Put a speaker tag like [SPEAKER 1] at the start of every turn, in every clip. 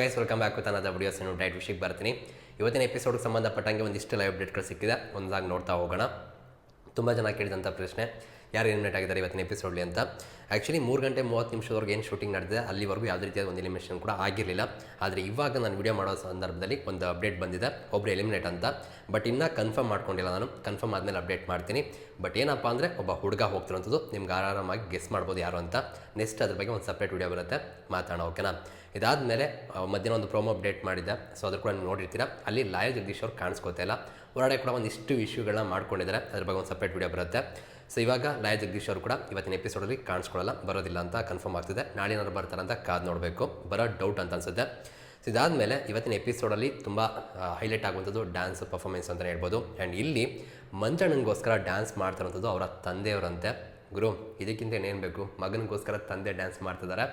[SPEAKER 1] Guys welcome back with videos ಏನು diet ವಿಷಯಕ್ಕೆ ಬರ್ತೀನಿ ಇವತ್ತಿನ ಎಪಿಸೋಡ್ಗೆ ಸಂಬಂಧಪಟ್ಟಂಗೆ ಒಂದಿಷ್ಟು ಲೈವ್ ಅಪ್ಡೇಟ್ಗಳು ಸಿಕ್ಕಿದೆ. ಒಂದಾಗಿ ನೋಡ್ತಾ ಹೋಗೋಣ. ತುಂಬ ಜನ ಕೇಳಿದಂಥ ಪ್ರಶ್ನೆ. ಯಾರು ಎಲಿಮಿನೇಟ್ ಆಗಿದ್ದಾರೆ ಇವತ್ತಿನ ಎಪಿಸೋಡ್ಲಿ ಅಂತ. ಆ್ಯಕ್ಚುಲಿ ಮೂರು ಗಂಟೆ ಮೂವತ್ತು ನಿಮಿಷದವರೆಗೆ ಏನು ಶೂಟಿಂಗ್ ನಡೆದಿದೆ, ಅಲ್ಲಿವರೆಗೂ ಯಾವುದೇ ರೀತಿಯಾದ ಒಂದು ಎಲಿಮಿನೇಷನ್ ಕೂಡ ಆಗಿರಲಿಲ್ಲ. ಆದರೆ ಇವಾಗ ನಾನು ವಿಡಿಯೋ ಮಾಡೋ ಸಂದರ್ಭದಲ್ಲಿ ಒಂದು ಅಪ್ಡೇಟ್ ಬಂದಿದೆ ಒಬ್ಬರು ಎಲಿಮಿನೇಟ್ ಅಂತ. ಬಟ್ ಇನ್ನೂ ಕನ್ಫರ್ಮ್ ಮಾಡ್ಕೊಂಡಿಲ್ಲ ನಾನು. ಕನ್ಫರ್ಮ್ ಆದಮೇಲೆ ಅಪ್ಡೇಟ್ ಮಾಡ್ತೀನಿ. ಬಟ್ ಏನಪ್ಪ ಅಂದರೆ, ಒಬ್ಬ ಹುಡುಗ ಹೋಗ್ತಿರೋಂಥದ್ದು ನಿಮ್ಗೆ ಆರಾಮಾಗಿ ಗೆಸ್ ಮಾಡ್ಬೋದು ಯಾರು ಅಂತ. ನೆಕ್ಸ್ಟ್ ಅದ್ರ ಬಗ್ಗೆ ಒಂದು ಸಪ್ರೇಟ್ ವಿಡಿಯೋ ಬರುತ್ತೆ. ಮಾತಾಡೋಣ ಓಕೆನಾ ಇದಾದಮೇಲೆ ಮಧ್ಯಾಹ್ನ ಒಂದು ಪ್ರೋಮೋ ಅಪ್ಡೇಟ್ ಮಾಡಿದ್ದೆ. ಸೊ ಅದ್ರ ಕೂಡ ನೀವು ನೋಡಿರ್ತೀರ. ಅಲ್ಲಿ ಲಾಯರ್ ಜಗದೀಶ್ ಅವ್ರು ಕಾಣಿಸ್ಕೋತಾ ಇಲ್ಲ. ಹೊರಗಡೆ ಕೂಡ ಒಂದಿಷ್ಟು ಇಶ್ಯೂಗಳನ್ನ ಮಾಡ್ಕೊಂಡಿದ್ದಾರೆ. ಅದ್ರ ಬಗ್ಗೆ ಒಂದು ಸಪ್ರೇಟ್ ವಿಡಿಯೋ ಬರುತ್ತೆ. ಸೊ ಇವಾಗ ಲಯ ಜಗದೀಶ್ ಅವರು ಕೂಡ ಇವತ್ತಿನ ಎಪಿಸೋಡಲ್ಲಿ ಕಾಣಿಸ್ಕೊಳ್ಳಲ್ಲ, ಬರೋದಿಲ್ಲ ಅಂತ ಕನ್ಫರ್ಮ್ ಆಗ್ತಿದೆ. ನಾಳೆ ಏನಾದ್ರು ಬರ್ತಾರೆ ಅಂತ ಕಾದು ನೋಡಬೇಕು. ಬರೋ ಡೌಟ್ ಅಂತ ಅನ್ಸುತ್ತೆ. ಸೊ ಇದಾದಮೇಲೆ ಇವತ್ತಿನ ಎಪಿಸೋಡಲ್ಲಿ ತುಂಬ ಹೈಲೈಟ್ ಆಗುವಂಥದ್ದು ಡ್ಯಾನ್ಸ್ ಪರ್ಫಾರ್ಮೆನ್ಸ್ ಅಂತಲೇ ಹೇಳ್ಬೋದು. ಆ್ಯಂಡ್ ಇಲ್ಲಿ ಮಂಜಣ್ಣನಿಗೋಸ್ಕರ ಡ್ಯಾನ್ಸ್ ಮಾಡ್ತಿರೋಂಥದ್ದು ಅವರ ತಂದೆಯವರಂತೆ. ಗುರು, ಇದಕ್ಕಿಂತ ಏನೇನು ಬೇಕು? ಮಗನಿಗೋಸ್ಕರ ತಂದೆ ಡ್ಯಾನ್ಸ್ ಮಾಡ್ತಿದ್ದಾರೆ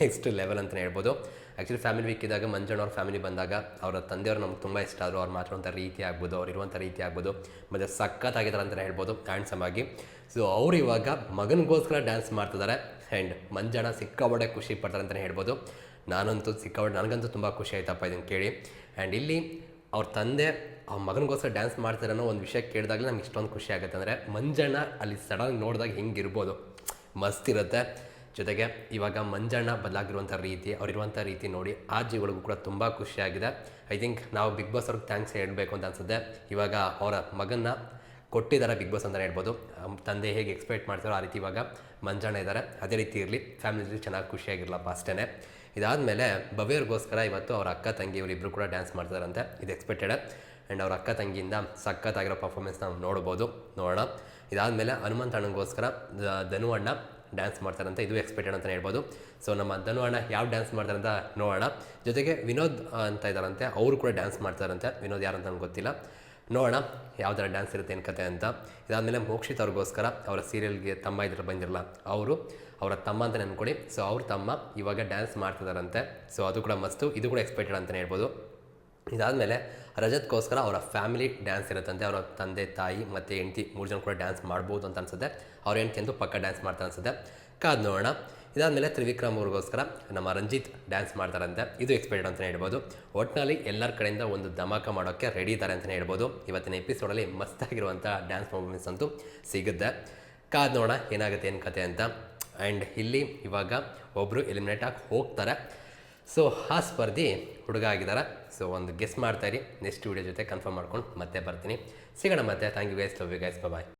[SPEAKER 1] ನೆಕ್ಸ್ಟ್ ಲೆವೆಲ್ ಅಂತಲೇ ಹೇಳ್ಬೋದು. ಆ್ಯಕ್ಚುಲಿ ಫ್ಯಾಮಿಲಿ ವೀಕ್ ಇದ್ದಾಗ ಮಂಜಣ್ಣ ಅವ್ರ ಫ್ಯಾಮಿಲಿ ಬಂದಾಗ ಅವರ ತಂದೆಯವರು ನಮ್ಗೆ ತುಂಬ ಇಷ್ಟ. ಆದರು ಅವ್ರು ಮಾತಾಡುವಂಥ ರೀತಿ ಆಗ್ಬೋದು, ಅವ್ರು ಇರುವಂಥ ರೀತಿ ಆಗ್ಬೋದು. ಮತ್ತು ಸಖತ್ತಾಗಿದ್ದಾರೆ ಅಂತಲೇ ಹೇಳ್ಬೋದು ಹ್ಯಾಂಡ್ಸಮ್ ಆಗಿ. ಸೊ ಅವ್ರು ಇವಾಗ ಮಗನಿಗೋಸ್ಕರ ಡ್ಯಾನ್ಸ್ ಮಾಡ್ತಿದ್ದಾರೆ ಆ್ಯಂಡ್ ಮಂಜಣ್ಣ ಸಿಕ್ಕಾಬಡೆ ಖುಷಿ ಪಡ್ತಾರೆ ಅಂತಲೇ ಹೇಳ್ಬೋದು. ನಾನಂತೂ ಸಿಕ್ಕಾಬಡೆ ನನಗಂತೂ ತುಂಬ ಖುಷಿ ಆಯ್ತಪ್ಪ ಇದನ್ನು ಕೇಳಿ. ಆ್ಯಂಡ್ ಇಲ್ಲಿ ಅವ್ರ ತಂದೆ ಆ ಮಗನಿಗೋಸ್ಕರ ಡ್ಯಾನ್ಸ್ ಮಾಡ್ತಾರೆ ಅನ್ನೋ ಒಂದು ವಿಷಯ ಕೇಳಿದಾಗಲೇ ನಮ್ಗೆ ಇಷ್ಟೊಂದು ಖುಷಿ ಆಗುತ್ತೆ. ಅಂದರೆ ಮಂಜಣ್ಣ ಅಲ್ಲಿ ಸಡನ್ ನೋಡಿದಾಗ ಹೆಂಗಿರ್ಬೋದು. ಮಸ್ತ್ ಇರುತ್ತೆ. ಜೊತೆಗೆ ಇವಾಗ ಮಂಜಣ್ಣ ಬದಲಾಗಿರುವಂಥ ರೀತಿ, ಅವರಿರುವಂಥ ರೀತಿ ನೋಡಿ ಆ ಜೀವಗಳಿಗೂ ಕೂಡ ತುಂಬ ಖುಷಿಯಾಗಿದೆ. ಐ ಥಿಂಕ್ ನಾವು ಬಿಗ್ ಬಾಸ್ ಅವ್ರಿಗೆ ಥ್ಯಾಂಕ್ಸ್ ಹೇಳಬೇಕು ಅಂತ ಅನ್ಸುತ್ತೆ. ಇವಾಗ ಅವರ ಮಗನ್ನ ಕೊಟ್ಟಿದ್ದಾರೆ ಬಿಗ್ ಬಾಸ್ ಅಂತಲೇ ಹೇಳ್ಬೋದು. ತಂದೆ ಹೇಗೆ ಎಕ್ಸ್ಪೆಕ್ಟ್ ಮಾಡ್ತಾರೋ ಆ ರೀತಿ ಇವಾಗ ಮಂಜಣ್ಣ ಇದ್ದಾರೆ. ಅದೇ ರೀತಿ ಇರಲಿ ಫ್ಯಾಮಿಲಿ ಚೆನ್ನಾಗಿ ಖುಷಿಯಾಗಿರಲಪ್ಪ ಅಷ್ಟೇ ಇದಾದಮೇಲೆ ಭವ್ಯರಿಗೋಸ್ಕರ ಇವತ್ತು ಅವ್ರ ಅಕ್ಕ ತಂಗಿ ಇವರಿಬ್ಬರು ಕೂಡ ಡ್ಯಾನ್ಸ್ ಮಾಡ್ತಾರಂತೆ ಇದು ಎಕ್ಸ್ಪೆಕ್ಟೆಡ್ ಆ್ಯಂಡ್ ಅವ್ರ ಅಕ್ಕ ತಂಗಿಯಿಂದ ಸಖತ್ತಾಗಿರೋ ಪರ್ಫಾರ್ಮೆನ್ಸ್ ನಾವು ನೋಡ್ಬೋದು. ನೋಡೋಣ. ಇದಾದಮೇಲೆ ಹನುಮಂತ ಅಣ್ಣಗೋಸ್ಕರ ಧನು ಅಣ್ಣ ಡ್ಯಾನ್ಸ್ ಮಾಡ್ತಾರಂತೆ ಇದು ಎಕ್ಸ್ಪೆಕ್ಟೆಡ್ ಅಂತಲೇ ಹೇಳ್ಬೋದು. ಸೊ ನಮ್ಮ ಧನು ಅಣ್ಣ ಯಾವ ಡ್ಯಾನ್ಸ್ ಮಾಡ್ತಾರೆ ಅಂತ ನೋಡೋಣ. ಜೊತೆಗೆ ವಿನೋದ್ ಅಂತ ಇದ್ದಾರಂತೆ, ಅವರು ಕೂಡ ಡ್ಯಾನ್ಸ್ ಮಾಡ್ತಾರಂತೆ. ವಿನೋದ್ ಯಾರು ಅಂತ ನನಗೆ ಗೊತ್ತಿಲ್ಲ. ನೋಡೋಣ ಯಾವ ಥರ ಡ್ಯಾನ್ಸ್ ಇರುತ್ತೆ ಏನು ಕತೆ ಅಂತ. ಇದಾದಮೇಲೆ ಮೋಕ್ಷಿತ್ ಅವ್ರಿಗೋಸ್ಕರ ಅವರ ಸೀರಿಯಲ್ಗೆ ತಮ್ಮ ಇದ್ರ ಬಂದಿರಲ್ಲ, ಅವರು ಅವರ ತಮ್ಮ ಅಂತ ನೆನ್ಕೊಡಿ ಸೊ ಅವ್ರ ತಮ್ಮ ಇವಾಗ ಡ್ಯಾನ್ಸ್ ಮಾಡ್ತಿದಾರಂತೆ. ಸೊ ಅದು ಕೂಡ ಮಸ್ತು ಇದು ಕೂಡ ಎಕ್ಸ್ಪೆಕ್ಟೆಡ್ ಅಂತಲೇ ಹೇಳ್ಬೋದು. ಇದಾದಮೇಲೆ ರಜತ್ಗೋಸ್ಕರ ಅವರ ಫ್ಯಾಮಿಲಿ ಡ್ಯಾನ್ಸ್ ಇರುತ್ತಂತೆ. ಅವರ ತಂದೆ, ತಾಯಿ ಮತ್ತು ಹೆಂಡತಿ ಮೂರು ಜನ ಕೂಡ ಡ್ಯಾನ್ಸ್ ಮಾಡ್ಬೋದು ಅಂತ ಅನ್ಸುತ್ತೆ. ಅವ್ರ ಹೆಂಡತಿ ಅಂತೂ ಪಕ್ಕ ಡ್ಯಾನ್ಸ್ ಮಾಡ್ತಾರೆ ಅನ್ಸುತ್ತೆ. ಕಾದು ನೋಡೋಣ. ಇದಾದಮೇಲೆ ತ್ರಿವಿಕ್ರಮ್ ಅವ್ರಿಗೋಸ್ಕರ ನಮ್ಮ ರಂಜಿತ್ ಡ್ಯಾನ್ಸ್ ಮಾಡ್ತಾರಂತೆ. ಇದು ಎಕ್ಸ್ಪೆಕ್ಟೆಡ್ ಅಂತಲೇ ಹೇಳ್ಬೋದು. ಒಟ್ಟಿನಲ್ಲಿ ಎಲ್ಲರ ಕಡೆಯಿಂದ ಒಂದು ಧಮಾಕ ಮಾಡೋಕ್ಕೆ ರೆಡಿ ಇದ್ದಾರೆ ಅಂತಲೇ ಹೇಳ್ಬೋದು. ಇವತ್ತಿನ ಎಪಿಸೋಡಲ್ಲಿ ಮಸ್ತಾಗಿರುವಂಥ ಡ್ಯಾನ್ಸ್ ಮೂಮೆಂಟ್ಸ್ ಅಂತೂ ಸಿಗುತ್ತೆ. ಕಾದು ನೋಡೋಣ ಏನಾಗುತ್ತೆ ಏನು ಕತೆ ಅಂತ. ಆ್ಯಂಡ್ ಇಲ್ಲಿ ಇವಾಗ ಒಬ್ಬರು ಎಲಿಮಿನೇಟ್ ಆಗಿ ಹೋಗ್ತಾರೆ. ಸೊ ಆ ಸ್ಪರ್ಧಿ ಹುಡುಗ ಆಗಿದ್ದಾರೆ ಸೊ ಒಂದು ಗೆಸ್ ಮಾಡ್ತಾ ಇರಿ. ನೆಕ್ಸ್ಟ್ ವೀಡಿಯೋ ಜೊತೆ ಕನ್ಫರ್ಮ್ ಮಾಡ್ಕೊಂಡು ಮತ್ತೆ ಬರ್ತೀನಿ. ಸಿಗೋಣ ಮತ್ತೆ. Thank you guys love you guys bye